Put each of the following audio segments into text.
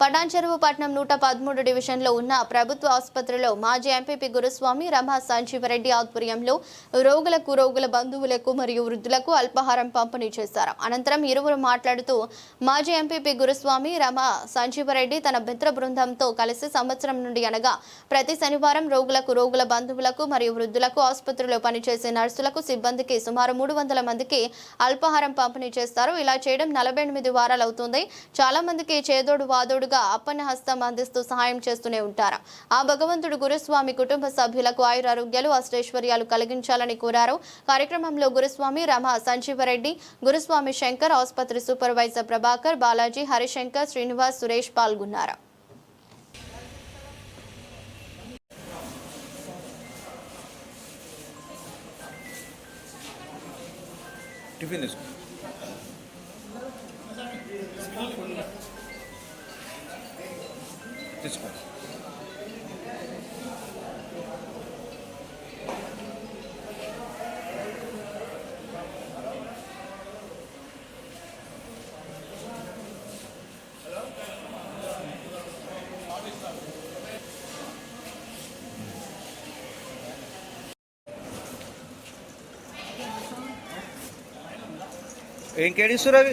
పటాన్చెరువు పట్నం నూట పదమూడు డివిజన్లో ఉన్న ప్రభుత్వ ఆసుపత్రిలో మాజీ ఎంపీపీ గురుస్వామి రమా సంజీవరెడ్డి ఆధ్వర్యంలో రోగులకు రోగుల బంధువులకు మరియు వృద్ధులకు అల్పాహారం పంపిణీ చేశారు. అనంతరం ఇరువురు మాట్లాడుతూ మాజీ ఎంపీపీ గురుస్వామి రమా సంజీవరెడ్డి తన మిత్ర బృందంతో కలిసి సంవత్సరం నుండి అనగా ప్రతి శనివారం రోగులకు రోగుల బంధువులకు మరియు వృద్ధులకు ఆసుపత్రిలో పనిచేసే నర్సులకు సిబ్బందికి సుమారు మూడు వందల మందికి అల్పాహారం పంపిణీ చేస్తారు. ఇలా చేయడం నలభై ఎనిమిది వారాలు అవుతుంది. చాలా మందికి చేదోడు వాదోడు తోడుగా అప్పన్న హస్తం అందిస్తూ సహాయం చేస్తూనే ఉంటారు. ఆ భగవంతుడు గురుస్వామి కుటుంబ సభ్యులకు ఆయురారోగ్యాలు అష్టైశ్వర్యాలు కలిగించాలని కోరారు. కార్యక్రమంలో గురుస్వామి రమ సంజీవరెడ్డి గురుస్వామి శంకర్ ఆసుపత్రి సూపర్వైజర్ ప్రభాకర్ బాలాజీ హరిశంకర్ శ్రీనివాస్ సురేష్ పాల్గొన్నారు. టిఫిన్ తీసుకో తీసుకో ఇంకేడిస్తారు అవి?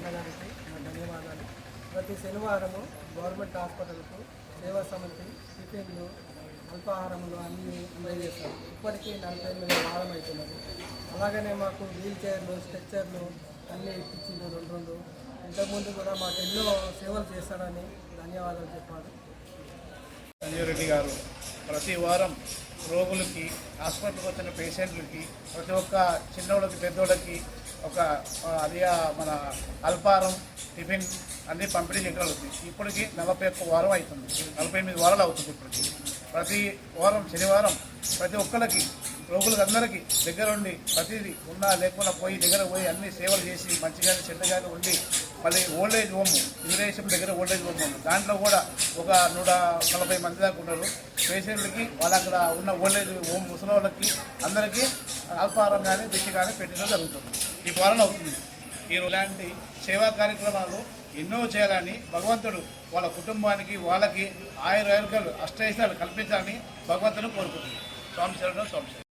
అందడానికి గారి ధన్యవాదాలు. ప్రతి శనివారము గవర్నమెంట్ హాస్పిటల్కు సేవా సమితి టిఫిన్లు అల్పాహారములు అన్నీ అందజేస్తారు. ఇప్పటికీ నలభై ఎనిమిది వారం అవుతున్నది అలాగనే మాకు వీల్ చైర్లు స్ట్రెచ్చర్లు అన్నీ ఇప్పించింది రెండు రెండు. ఇంతకుముందు కూడా మాకు ఎన్నో సేవలు చేస్తాడని ధన్యవాదాలు చెప్పాలి. సంజయ్ రెడ్డి గారు ప్రతి వారం రోగులకి హాస్పిటల్కి వచ్చిన పేషెంట్లకి ప్రతి ఒక్క చిన్నోళ్ళకి పెద్దోళ్ళకి ఒక అదిగా అది మన అల్పారం టిఫిన్ అన్ని పంపిణీ చేయగలుగుతుంది ఇప్పటికి నలభై ఒక్క వారం అవుతుంది. నలభై ఎనిమిది వారాలు అవుతుంది ఇప్పటికి. ప్రతి వారం శనివారం ప్రతి ఒక్కరికి రోగులకు అందరికీ దగ్గరుండి ప్రతిదీ ఉన్నా లేకుండా పోయి దగ్గర పోయి అన్ని సేవలు చేసి మంచిగానే చెడ్డగానే ఉండి మళ్ళీ ఓల్డేజ్ హోము హోమ్ దగ్గర ఓల్డేజ్ హోమ్ ఉంది. దాంట్లో కూడా ఒక నూట నలభై మంది దాకా ఉన్నారు. పేషెంట్లకి వాళ్ళ అక్కడ ఉన్న ఓల్డేజ్ హోమ్ ముసలి వాళ్ళకి అందరికీ అల్పాహారం కానీ దిష్టి కానీ పెట్టడం జరుగుతుంది. ఈ పాలన అవుతుంది. ఈ ఇలాంటి సేవా కార్యక్రమాలు ఎన్నో చేయాలని భగవంతుడు వాళ్ళ కుటుంబానికి వాళ్ళకి ఆయుర ఆరోగ్యాలు అష్టైశ్వర్యాలు కల్పించాలని భగవంతుడు కోరుకుంటున్నాడు. స్వామి శరణం స్వామి